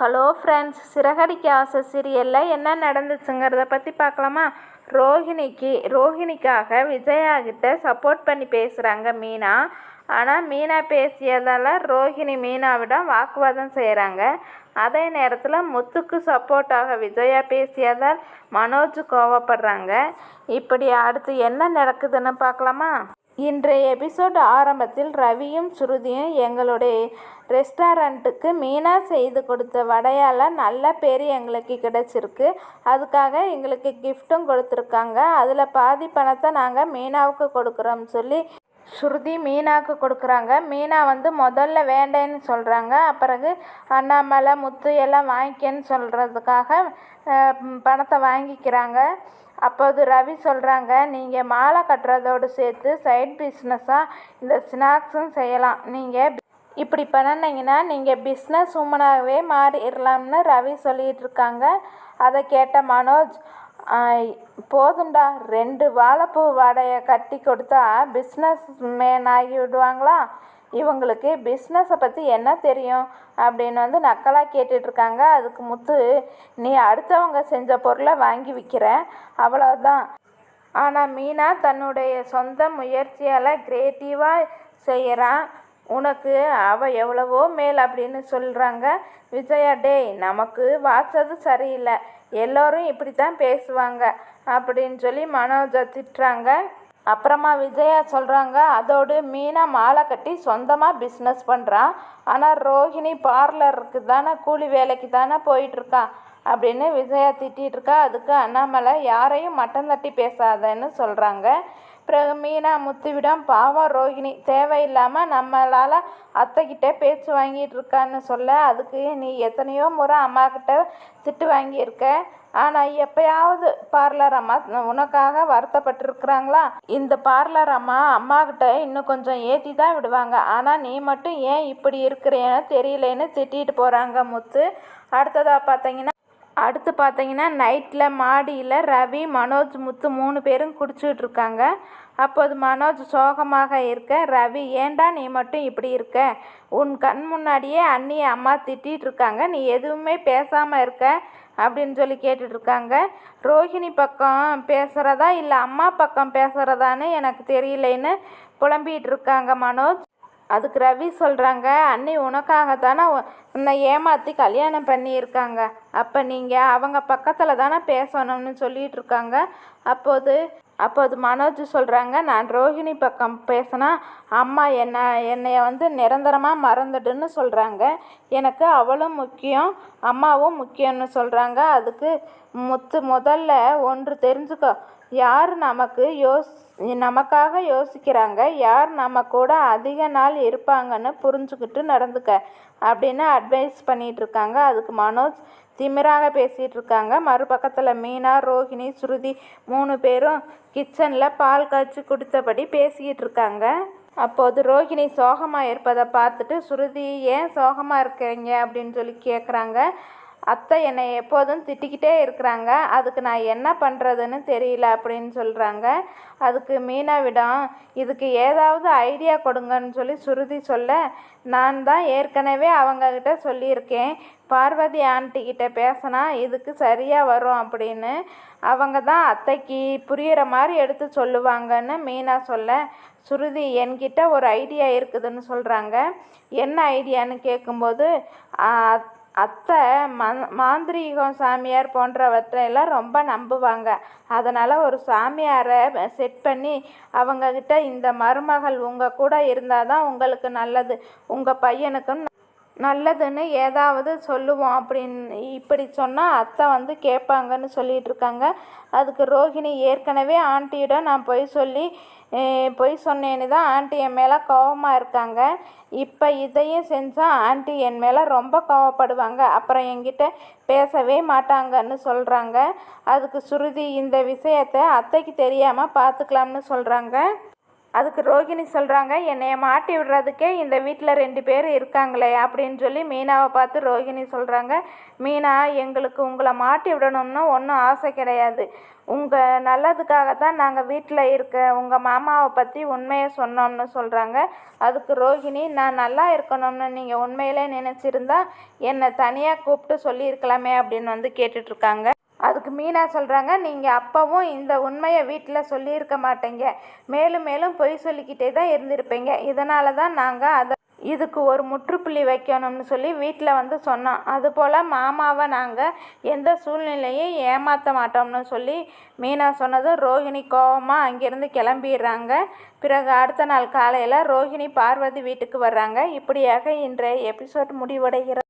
Hello friends Siragadikka ஆசை சீரியலில் என்ன நடந்துச்சுங்கிறத பற்றி பார்க்கலாமா? ரோஹிணிக்கு ரோஹிணிக்காக விஜயாகிட்ட சப்போர்ட் பண்ணி பேசுகிறாங்க மீனா. ஆனால் மீனா பேசியதால் ரோஹிணி மீனாவிடம் வாக்குவாதம் செய்கிறாங்க அதே நேரத்தில் முத்துக்கு சப்போர்ட்டாக விஜயா பேசியதால் மனோஜ் கோவப்படுறாங்க. இப்படி அடுத்து என்ன நடக்குதுன்னு பார்க்கலாமா? இன்றைய எபிசோட் ஆரம்பத்தில் ரவியும் ஸ்ருதியும் எங்களுடைய ரெஸ்டாரண்ட்டுக்கு மீனா செய்து கொடுத்த வடையால் நல்ல பேர் எங்களுக்கு கிடைச்சிருக்கு. அதுக்காக எங்களுக்கு கிஃப்ட்டும் கொடுத்துருக்காங்க. அதில் பாதி பணத்தை நாங்கள் மீனாவுக்கு கொடுக்குறோம் சொல்லி ஸ்ருதி மீனாவுக்கு கொடுக்குறாங்க. மீனா வந்து முதல்ல வேண்டேன்னு சொல்கிறாங்க பிறகு அண்ணாமலை முத்து எல்லாம் வாங்கிக்கன்னு சொல்கிறதுக்காக பணத்தை வாங்கிக்கிறாங்க. அப்போது ரவி சொல்கிறாங்க நீங்கள் மாலை கட்டுறதோடு சேர்த்து சைட் பிஸ்னஸாக இந்த ஸ்நாக்ஸும் செய்யலாம். நீங்கள் இப்படி பண்ணினீங்கன்னா நீங்கள் பிஸ்னஸ் உமனாகவே மாறிடலாம்னு ரவி சொல்லிகிட்டு இருக்காங்க. அதை கேட்ட மனோஜ் போதும்டா. ரெண்டு வாழைப்பூ வடையை கட்டி கொடுத்தா பிஸ்னஸ் மேன் ஆகி விடுவாங்களா? இவங்களுக்கு பிஸ்னஸை பற்றி என்ன தெரியும் அப்படின்னு வந்து நக்கலாக கேட்டுட்ருக்காங்க. அதுக்கு முத்து நீ அடுத்தவங்க செஞ்ச பொருளை வாங்கி விற்கிற அவ்வளோதான் ஆனால் மீனா தன்னுடைய சொந்த முயற்சியால் க்ரியேட்டிவாக செய்கிறான் உனக்கு அவள் எவ்வளவோ மேல் அப்படின்னு சொல்கிறாங்க விஜயா. டேய் நமக்கு வாச்சது சரியில்லை. எல்லோரும் இப்படி தான் பேசுவாங்க. அப்படின்னு சொல்லி மனோஜை திட்டுறாங்க. அப்புறமா விஜயா சொல்கிறாங்க அதோடு மீனா மாலை கட்டி சொந்தமாக பிஸ்னஸ் பண்ணுறான் ஆனால் ரோஹிணி பார்லருக்கு தானே கூலி வேலைக்கு தானே போயிட்டுருக்கான் அப்படின்னு விஜயா திட்டிகிட்டு இருக்கா. அதுக்கு அண்ணாமலை யாரையும் மட்டம் தட்டி பேசாதன்னு சொல்கிறாங்க பிறகு மீனா முத்துவிடம் பாவம் ரோஹிணி தேவையில்லாமல் நம்மளால் அத்தைக்கிட்ட பேச்சு வாங்கிட்டு இருக்கான்னு சொல்ல அதுக்கு நீ எத்தனையோ முறை அம்மாக்கிட்ட திட்டு வாங்கியிருக்க. ஆனால் எப்பயாவது பார்லர் அம்மா உனக்காக வருத்தப்பட்டிருக்கிறாங்களா? இந்த பார்லர் அம்மா அம்மாக்கிட்ட இன்னும் கொஞ்சம் ஏற்றி தான் விடுவாங்க. ஆனால் நீ மட்டும் ஏன் இப்படி இருக்கிறேன்னு தெரியலேன்னு திட்டிட்டு போகிறாங்க முத்து. அடுத்ததாக பார்த்தீங்கன்னா அடுத்து பார்த்தீங்கன்னா நைட்டில் மாடியில் ரவி மனோஜ் முத்து மூணு பேரும் குடிச்சிக்கிட்டு இருக்காங்க. அப்போது மனோஜ் சோகமாக இருக்க ரவி ஏண்டா நீ மட்டும் இப்படி இருக்க? உன் கண் முன்னாடியே அண்ணி அம்மா திட்டிகிட்டு இருக்காங்க. நீ எதுவுமே பேசாமல் இருக்க? அப்படின்னு சொல்லி கேட்டுட்ருக்காங்க ரோஹிணி பக்கம் பேசுகிறதா இல்லை அம்மா பக்கம் பேசுகிறதான்னு எனக்கு தெரியலைன்னு புலம்பிகிட்டு இருக்காங்க மனோஜ். அதுக்கு ரவி சொல்கிறாங்க அண்ணி உனக்காக தானே உன்னை ஏமாற்றி கல்யாணம் பண்ணியிருக்காங்க. அப்போ நீங்கள் அவங்க பக்கத்தில் தானே பேசணும்னு சொல்லிகிட்டு இருக்காங்க. அப்போது அப்போது மனோஜ் சொல்கிறாங்க நான் ரோஹிணி பக்கம் பேசினா அம்மா என்ன என்னைய வந்து நிரந்தரமாக மறந்துடுன்னு சொல்கிறாங்க எனக்கு அவளும் முக்கியம் அம்மாவும் முக்கியம்னு சொல்கிறாங்க அதுக்கு முத்து முதல்ல ஒன்று தெரிஞ்சுக்கோ. யார் நமக்கு யோஸ் நமக்காக யோசிக்கிறாங்க யார் நம்ம கூட அதிக நாள் இருப்பாங்கன்னு புரிஞ்சுக்கிட்டு நடந்துக்க அப்படின்னு அட்வைஸ் பண்ணிகிட்டு இருக்காங்க அதுக்கு மனோஜ் திமிராக பேசிகிட்டு இருக்காங்க மறுபக்கத்தில் மீனா ரோஹிணி ஸ்ருதி மூணு பேரும் கிச்சனில் பால் காய்ச்சி குடித்தபடி பேசிக்கிட்டு இருக்காங்க அப்போது ரோஹிணி சோகமாக இருப்பதை பார்த்துட்டு ஸ்ருதி ஏன் சோகமாக இருக்கிறீங்க அப்படின்னு சொல்லி கேட்குறாங்க அத்தை என்னை எப்போதும் திட்டிக்கிட்டே இருக்கிறாங்க. அதுக்கு நான் என்ன பண்ணுறதுன்னு தெரியல அப்படின்னு சொல்கிறாங்க அதுக்கு மீனாவிடம் இதுக்கு ஏதாவது ஐடியா கொடுங்கன்னு சொல்லி சுருதி சொல்ல நான் தான் ஏற்கனவே அவங்கக்கிட்ட சொல்லியிருக்கேன். பார்வதி ஆண்டிக்கிட்ட பேசினா இதுக்கு சரியாக வரும் அப்படின்னு. அவங்க தான் அத்தைக்கு புரிகிற மாதிரி எடுத்து சொல்லுவாங்கன்னு மீனா சொல்ல சுருதி என்கிட்ட ஒரு ஐடியா இருக்குதுன்னு சொல்கிறாங்க என்ன ஐடியான்னு கேட்கும்போது அத்தை மந் மாந்திரீகம் சாமியார் போன்றவற்றையெல்லாம் ரொம்ப நம்புவாங்க. அதனால் ஒரு சாமியாரை செட் பண்ணி அவங்கக்கிட்ட இந்த மருமகள் உங்கள் கூட இருந்தால் தான் உங்களுக்கு நல்லது. உங்கள் பையனுக்கும் நல்லதுன்னு ஏதாவது சொல்லுவோம் அப்படின்னு இப்படி சொன்னால் அத்தை வந்து கேட்பாங்கன்னு சொல்லிகிட்டு இருக்காங்க. அதுக்கு ரோஹிணி ஏற்கனவே ஆண்டியிடம் நான் பொய் சொல்லி பொய் சொன்னேன்னு தான் ஆண்டி என் மேலே கோவமாக இருக்காங்க. இப்போ இதையும் செஞ்சால் ஆண்டி என் மேலே ரொம்ப கோவப்படுவாங்க. அப்புறம் என்கிட்ட பேசவே மாட்டாங்கன்னு சொல்கிறாங்க அதுக்கு சுருதி இந்த விஷயத்தை அத்தைக்கு தெரியாமல் பார்த்துக்கலாம்னு சொல்கிறாங்க அதுக்கு ரோகிணி சொல்கிறாங்க என்னைய மாட்டி விடுறதுக்கே இந்த வீட்டில் ரெண்டு பேர் இருக்காங்களே அப்படின்னு சொல்லி மீனாவை பார்த்து ரோகிணி சொல்கிறாங்க மீனா எங்களுக்கு உங்களை மாட்டி விடணும்னு ஒன்றும் ஆசை கிடையாது. உங்கள் நல்லதுக்காக தான் நாங்கள் வீட்டில் இருக்க உங்கள் மாமாவை பற்றி உண்மையை சொன்னோம்னு சொல்கிறாங்க அதுக்கு ரோகிணி நான் நல்லா இருக்கணும்னு நீங்கள் உண்மையிலே நினச்சிருந்தா என்னை தனியாக கூப்பிட்டு சொல்லியிருக்கலாமே அப்படின்னு வந்து கேட்டுட்ருக்காங்க அதுக்கு மீனா சொல்கிறாங்க நீங்கள் அப்போவும் இந்த உண்மையை வீட்டில் சொல்லியிருக்க மாட்டேங்க. மேலும் மேலும் பொய் சொல்லிக்கிட்டே தான் இருந்திருப்பீங்க. இதனால தான் நாங்கள் அதை இதுக்கு ஒரு முற்றுப்புள்ளி வைக்கணும்னு சொல்லி வீட்டில் வந்து சொன்னோம். அதுபோல் மாமாவை நாங்கள் எந்த சூழ்நிலையும் ஏமாற்ற மாட்டோம்னு சொல்லி மீனா சொன்னதும் ரோஹிணி கோவமாக அங்கேருந்து கிளம்பிடுறாங்க. பிறகு அடுத்த நாள் காலையில் ரோஹிணி பார்வதி வீட்டுக்கு வர்றாங்க. இப்படியாக இன்றைய எபிசோட் முடிவடைகிறது.